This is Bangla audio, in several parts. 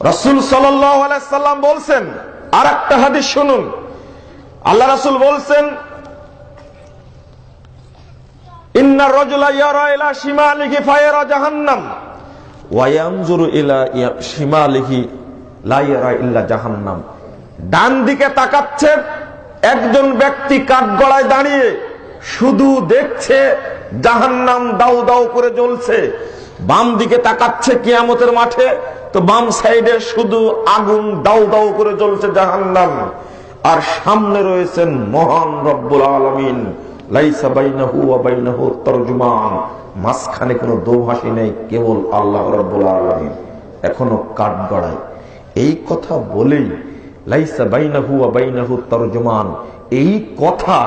রসুল সাল্লাম বলছেন আর একটা হাদিস শুনুন। আল্লাহ রাসুল বলছেন একজন ব্যক্তি কাঠগড়ায় দাঁড়িয়ে শুধু দেখছে জাহান্নাম দাউ দাউ করে জ্বলছে। বাম দিকে তাকাচ্ছে কিয়ামতের মাঠে, তো বাম সাইডে শুধু আগুন দাউ দাউ করে জ্বলছে জাহান্নাম। আর সামনে রয়েছেন মহান রব্বুল আলমিন। মাঝখানে কোনো নেই, কেবল আল্লাহ আলমিন। এখনও এই কথা বলেই লাইসা এই কথা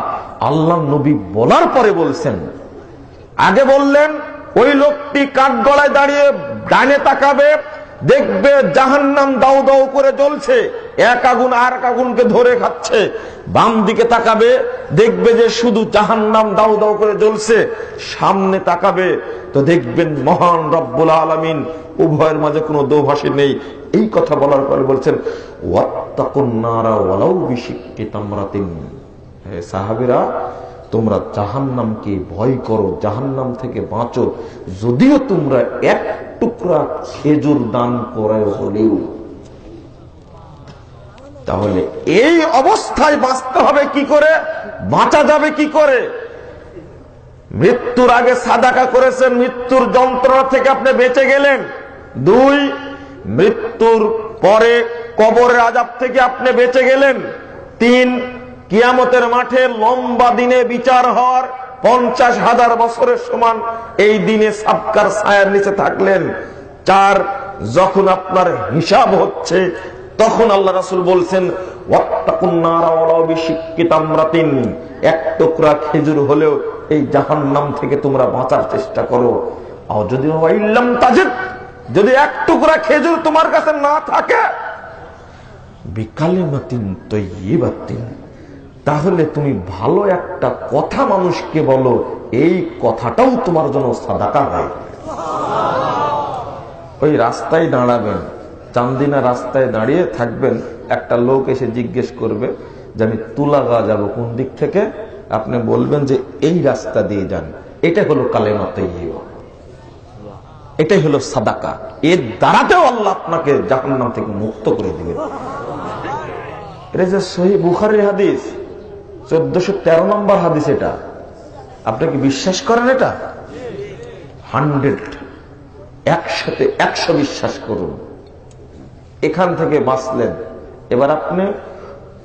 আল্লাহ নবী বলার পরে বলছেন আগে বললেন, ওই লোকটি কাঠ গলায় দাঁড়িয়ে ডানে তাকাবে, দেখবে জাহান্নাম দাউ দাউ করে জ্বলছে, এক আগুন আর এক আগুনকে ধরে খাচ্ছে। বাম দিকে তাকাবে, দেখবে যে শুধু জাহান্নাম দাউ দাউ করে জ্বলছে, সামনে তাকাবে তো দেখবেন মহান রব্বুল আলমিন, উভয়ের মাঝে কোনো দোভাষী নেই। এই কথা বলার পরে বলছেন, ওয়াত্তাকুন নারা ওয়ালাউ বিশিক্কি তামরাতিন। হে সাহাবিরা তোমরা জাহান্নামকে ভয় করো, জাহান্নাম থেকে বাঁচো। যদিও তোমরা এক টুকরা খেজুর দান করে হলেও। তাহলে এই অবস্থায় বাঁচতে হবে কি করে? বাঁচা যাবে কি করে? মৃত্যুর আগে সাদাকা করেছেন, মৃত্যুর যন্ত্রণা থেকে আপনি বেঁচে গেলেন। দুই, মৃত্যুর পরে কবরের আজাব থেকে আপনি বেঁচে গেলেন। তিন কিয়ামতের মাঠে লম্বা দিনে বিচার হওয়ার পঞ্চাশ হাজার বছরের সমান এই দিনে সাবকার ছায়ার নিচে থাকলেন। চার যখন আপনার হিসাব হচ্ছে, তখন আল্লাহ রাসুল বলছেন শিক্ষিতামরাতিন এক টুকরা খেজুর হলেও এই জাহান নাম থেকে তোমরা বাঁচার চেষ্টা করো। আর যদি তাজিদ, যদি এক টুকরা খেজুর তোমার কাছে না থাকে, বিকালিমাতিন তৈবাতিন তাহলে তুমি ভালো একটা কথা মানুষকে বলো, এই কথাটাও তোমার জন্য সাদাকা হয়। ওই রাস্তায় দাঁড়াবেন, চান্দিনা রাস্তায় দাঁড়িয়ে থাকবেন, একটা লোক এসে জিজ্ঞেস করবে যে, আমি তুলাগা যাব কোন দিক থেকে? আপনি বলবেন যে, এই রাস্তা দিয়ে যান। এটা হলো কালেমা তৈবা এটাই হলো সাদাকা। এর দ্বারাতেও আল্লাহ আপনাকে জাহান্নাম থেকে মুক্ত করে দিবে এটা যে সহি বুখারের হাদিস। চোদ্দশো তেরো নম্বর হাদিস এটা। আপনি কি বিশ্বাস করেন এটা? হান্ড্রেড। একসাথে একশো বিশ্বাস করুন। এখান থেকে বাঁচলেন। এবার আপনি